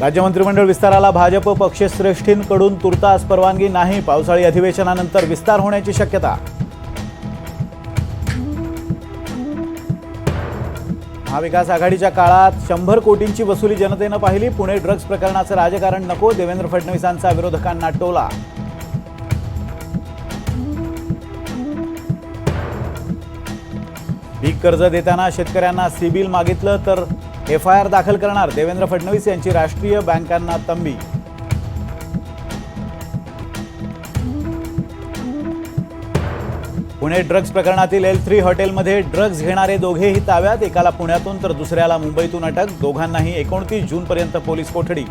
राज्य मंत्रिमंडळ विस्ताराला भाजप पक्षश्रेष्ठींकडून तुर्तास परवानगी नाही. पावसाळी अधिवेशनानंतर विस्तार होण्याची शक्यता. महाविकास आघाडीच्या काळात शंभर कोटींची वसुली जनतेनं पाहिली. पुणे ड्रग्ज प्रकरणाचं राजकारण नको. देवेंद्र फडणवीसांचा विरोधकांना टोला. पीक कर्ज देताना शेतकऱ्यांना सिबिल मागितलं तर एफ आय आर दाखल करणार देवेंद्र फडणवीस यांची राष्ट्रीय बँकांना तंबी. पुणे ड्रग्ज प्रकरणातील एल थ्री हॉटेलमध्ये ड्रग्ज घेणारे दोघेही ताब्यात एकाला पुण्यातून तर दुसऱ्याला मुंबईतून अटक दोघांनाही एकोणतीस जूनपर्यंत पोलीस कोठडी.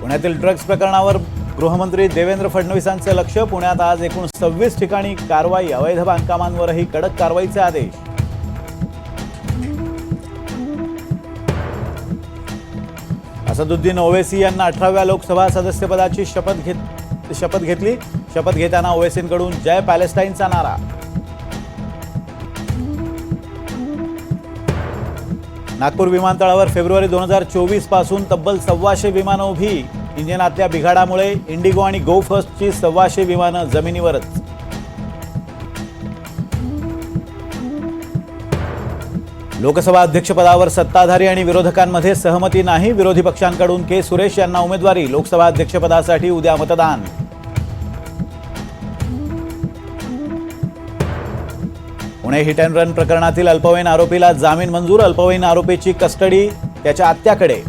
पुण्यातील ड्रग्ज प्रकरणावर गृहमंत्री देवेंद्र फडणवीसांचं लक्ष पुण्यात आज एकूण सव्वीस ठिकाणी कारवाई. अवैध बांधकामांवरही कडक कारवाईचे आदेश. असदुद्दीन ओवेसी यांना अठराव्या लोकसभा सदस्यपदाची शपथ घेत शपथ घेतली. शपथ घेताना ओवेसींकडून जय पॅलेस्टाईनचा नारा. नागपूर विमानतळावर फेब्रुवारी दोन हजार चोवीसपासून तब्बल सव्वाशे विमानं उभी. इंजिनातल्या बिघाडामुळे इंडिगो आणि गो फर्स्टची सव्वाशे विमानं जमिनीवरच. लोकसभा अध्यक्षपदावर सत्ताधारी आणि विरोधकांमध्ये सहमती नाही विरोधी पक्षांकडून के. सुरेश यांना उमेदवारी लोकसभा अध्यक्षपदासाठी उद्या मतदान. पुणे हिट अँड रन प्रकरणातील अल्पवयीन आरोपीला जामीन मंजूर अल्पवयीन आरोपीची कस्टडी त्याच्या आत्याकडे.